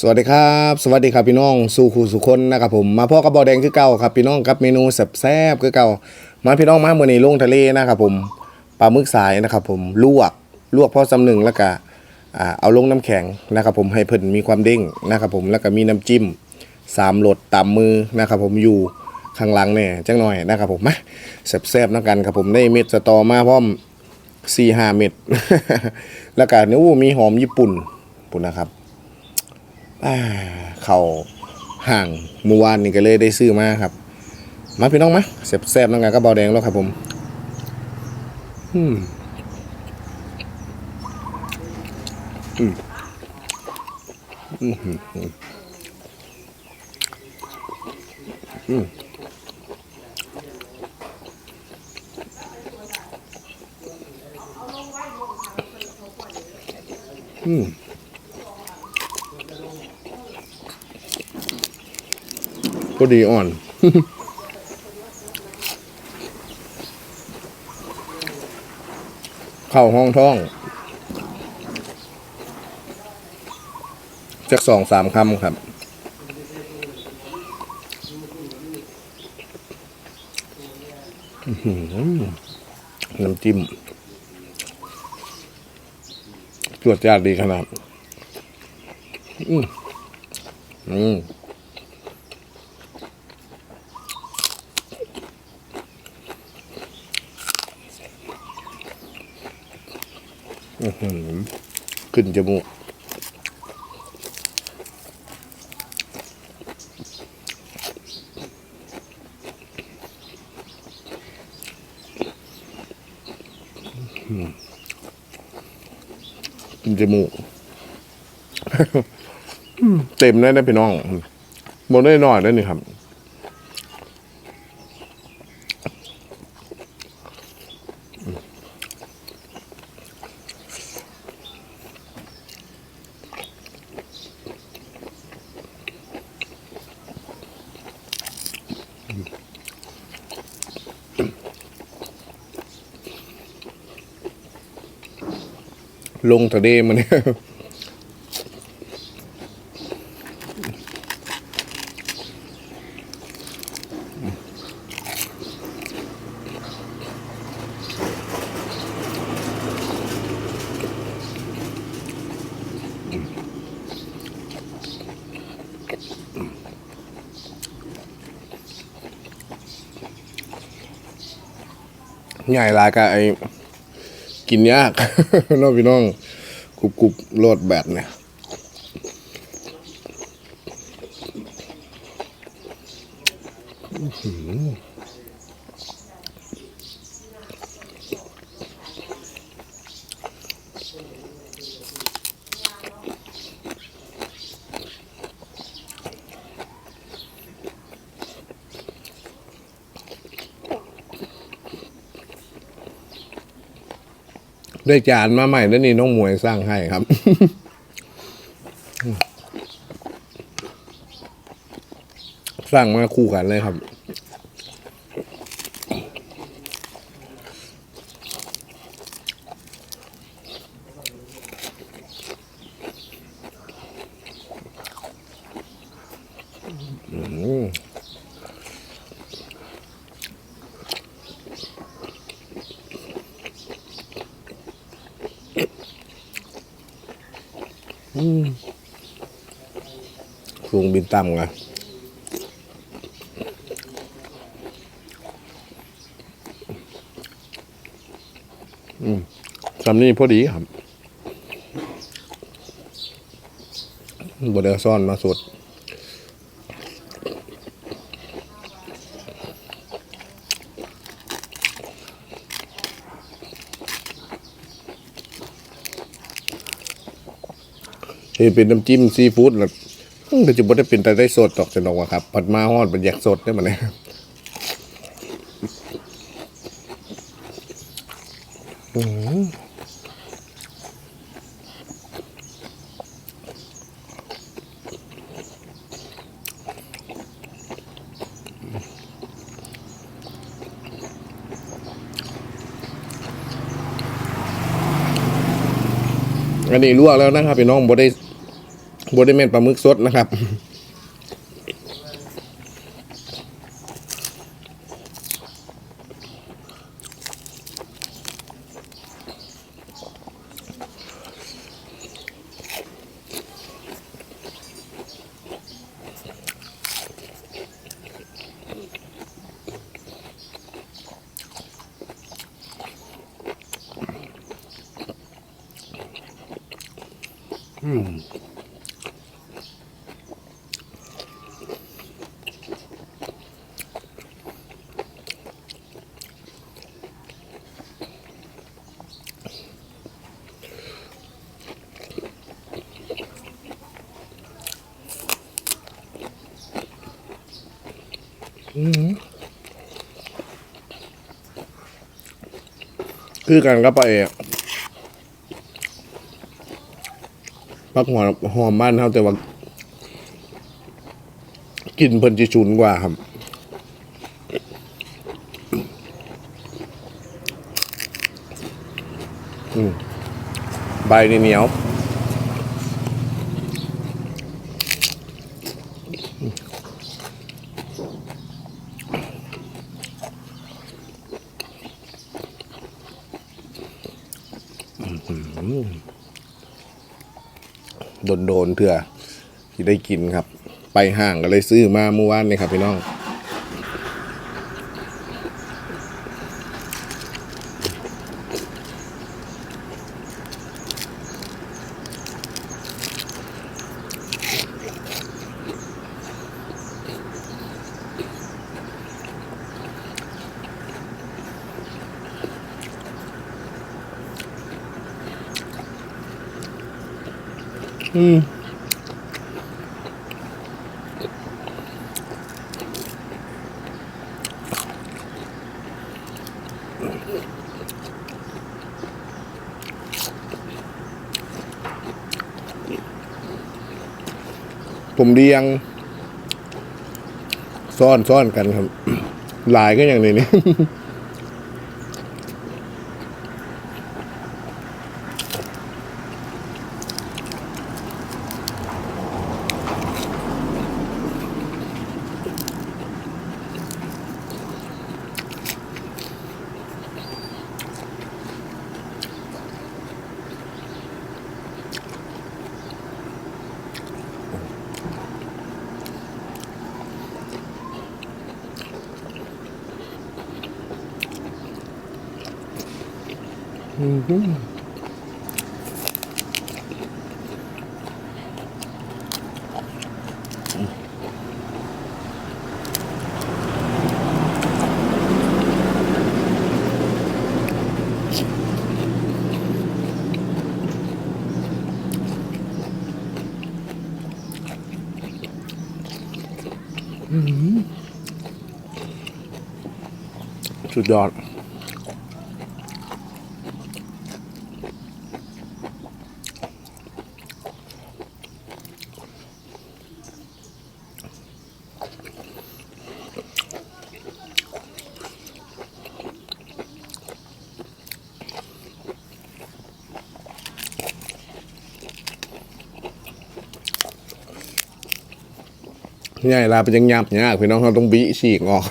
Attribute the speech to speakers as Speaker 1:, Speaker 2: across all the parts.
Speaker 1: สวัสดีครับ สวัสดีครับพี่น้องสู่คู่สุคนนะครับผมมาพ่อกระบอแดงคือเก่าครับพี่น้องกับเมนูแซ่บๆคือเก่ามาพี่น้องมาเมื่อนี้ลงทะเลนะครับผมปลาหมึกสายนะครับผมลวกลวกพ่อสำหนึ่งแล้วก็เอาลงน้ำแข็งนะครับผมให้เพิ่นมีความเด้งนะครับผมแล้วก็มีน้ำจิ้มสามรสตามมือนะครับผมอยู่ข้างหลังเนี่ยจังหน่อยนะครับผมมาแซ่บๆนักกันครับผมได้เม็ดสตอมาพร้อมสี่ห้าเม็ดแล้วก็นู้มีหอมญี่ปุ่นปุ่นนะครับ เขาห่างเมื่อวานนี่ก็เลยได้ซื้อมาครับ มาพี่น้องมาแซ่บๆน้องงานก็เบาแดงแล้วครับผมอืมอืมอืมอืมอืม อืมอืมพอดีอ่อน เข้าห้องท้องจักสองสามคำครับ น้ำจิ้มตรวจจาดดีขนาด อืมอืม ขึ้นจมูก ขึ้นจมูก เต็มเลยนะพี่น้องบนได้น่อยได้นี่ครับ ลงทะเลมันเนี่ยใหญ่ลายกะไอ กินยากน้องพี่น้องกรุบกรุบโลดแบบเนี่ยอื ได้จานมาใหม่แล้วนี่น้องมวยสร้างให้ครับ สร้างมาคู่กันเลยครับ อืม สูงบินต่ำไงอืมสำนี้พอดีครับบดเอซ่อนมาสดเห็นเป็นน้ำจิ้มซีฟู้ดแล้ วอื้อก็จะบ่ได้เป็นแต่ได้สดดอกจะนอกว่าครับผัดมาฮอดเป็นแยกสดได้มาเนี่ยอันนี้ลวกแล้วนะครับพี่น้องบ่ได้ บไดเมนปลาหมึกสดนะครับ คือกันกับปลาเอกพักหัวหอมบ้านเท่าแต่ว่ากินเพิ่นจิชุนกว่าครับใบนี่เหนียว โด นโดนเถื่อที่ได้กินครับ ไปห้างก็เลยซื้อมาเมื่อวานนี่ครับพี่น้องอืม ผมเรียง ซ่อนซ่อนกันครับลายก็อย่างนี้นี่ สุดยอด ง่ายลาเป็นยังยับเนี่ยากพี่น้องเราต้องบีฉีกออก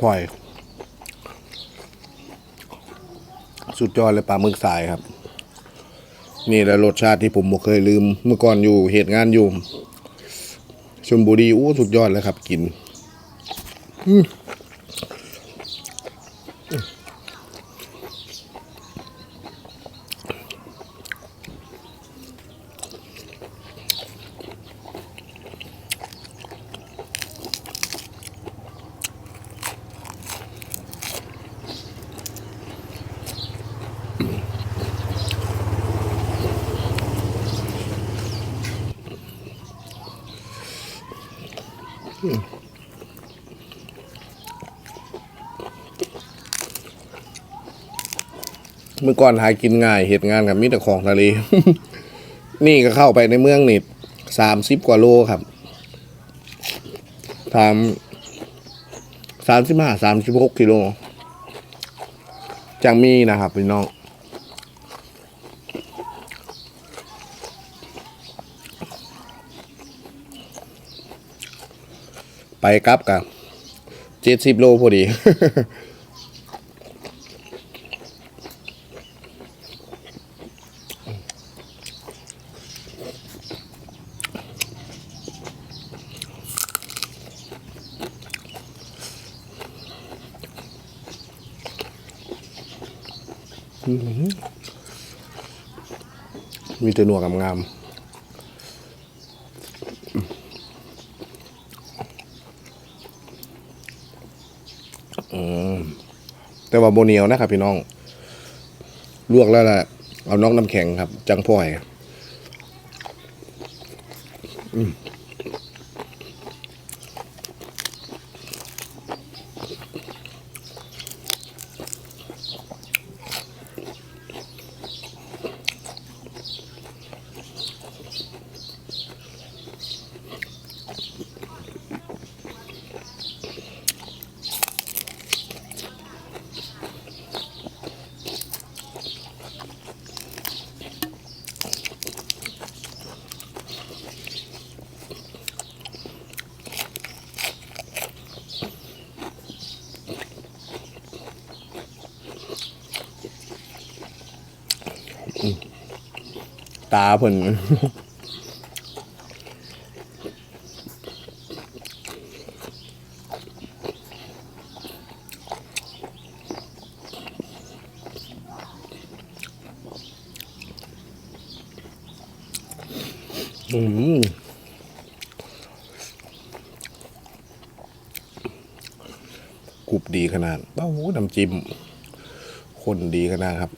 Speaker 1: พลอย สุดยอดเลยปลาหมึกสายครับ นี่แหละรสชาติที่ผมบ่เคยลืม เมื่อก่อนอยู่เหตุงานอยู่ชลบุรีอู้สุดยอดเลยครับ กิน อืม เมื่อก่อนหากินง่ายเหตุงานกับมิตรของทะเล นี่ก็เข้าไปในเมืองนี่สามสิบกว่าโลครับทำสามสิบห้าสามสิบหกกิโลจังมีนะครับพี่น้องไปกลับกับเจ็ดสิบโลพอดี มีแต่หนวกงามๆแต่ว่าโบเนียวนะครับพี่น้อง ลวกแล้วล่ะ เอาน้องน้ำแข็งครับ จังพ่อย อืม ตาเพิ่นอืมกรุบดีขนาดเบ้าหูน้ำจิ้มคนดีขนาดครับ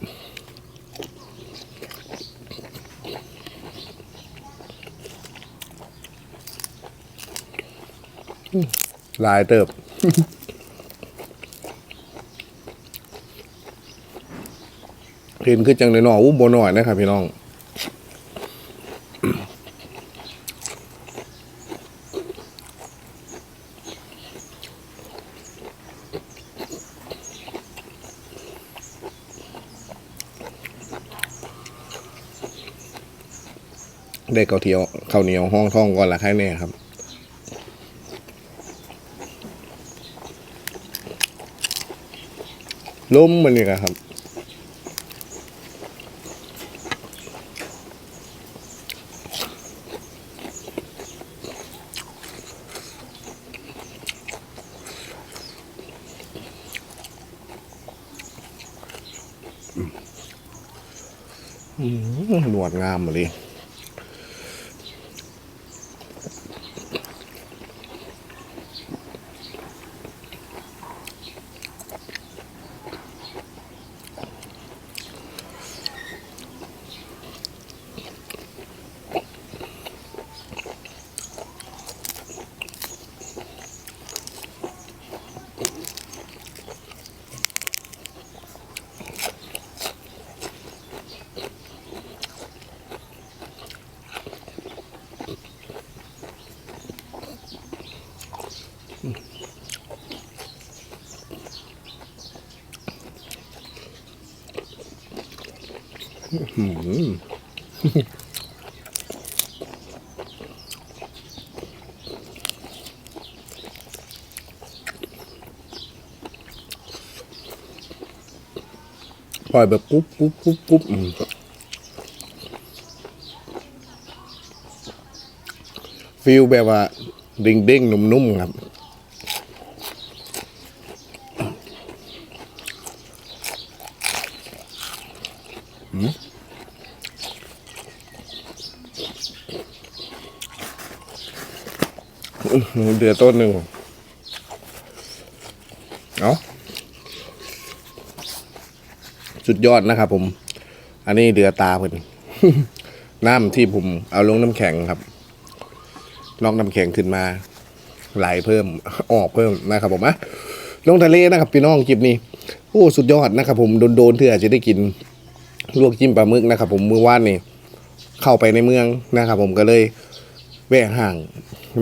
Speaker 1: ลายเติบ เห็นคือจังเลยเนาะอู้โบหน่อยนะครับพี่น้องได้เกาเทียวข้าวเหนียวห้องท่องก่อนละใครเนี่ยครับ ล้มมันนี่ครับ หนวดงามมาเลย ปล่อยแบบกุ๊บกุ๊บกุ๊บกุ๊บฟิลแบบว่าเด้งเด้งๆนุ่มๆครับ เดือดต้นหนึ่งเอาสุดยอดนะครับผม อันนี้เดือตาเพิ่นน้ำที่ผมเอาลงน้ำแข็งครับนอกน้ำแข็งขึ้นมา ไหลเพิ่มออกเพิ่มนะครับผมอะลงทะเลนะครับพี่น้องคลิปนี้โอ้สุดยอดนะครับผมโดนๆเถื่อจะได้กินลวกจิ้มปลาหมึกนะครับผมเมื่อวานนี่เข้าไปในเมืองนะครับผมก็เลย แวะห่าง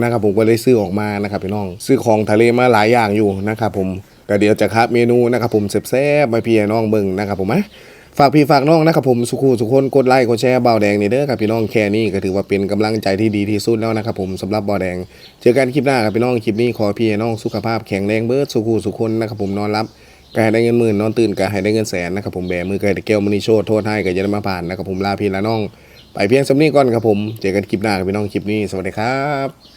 Speaker 1: นะครับผมก็เลยซื้อออกมานะครับพี่น้อง ซื้อของทะเลมาหลายอย่างอยู่นะครับผมก็เดี๋ยวจะครับเมนูนะครับผมแซ่บๆมาพี่น้องเบิ่งนะครับผมอะฝากพี่ฝากน้องนะครับผมสุขูสุขคนกดไลค์กดแชร์เบาแดงนี่เด้อครับพี่น้องแค่นี้ก็ถือว่าเป็นกำลังใจที่ดีที่สุดแล้วนะครับผมสำหรับเบาแดง เจอกันคลิปหน้าครับพี่น้องคลิปนี้ขอพี่น้องสุขภาพแข็งแรงเบิร์ดสุขูสุขคนนะครับผมนอนรับก็ให้ได้เงินหมื่นนอนตื่นก็ให้ได้เงินแสนนะครับผมแบมือก็ให้ได้แก้วมณีโชตโทษให้ก็จะได้มาผ่านนะครับผมลาพี่ลาน้อง ไปเพียงสำนี้ก่อนครับผม เจอกันคลิปหน้าครับพี่น้องคลิปนี้ สวัสดีครับ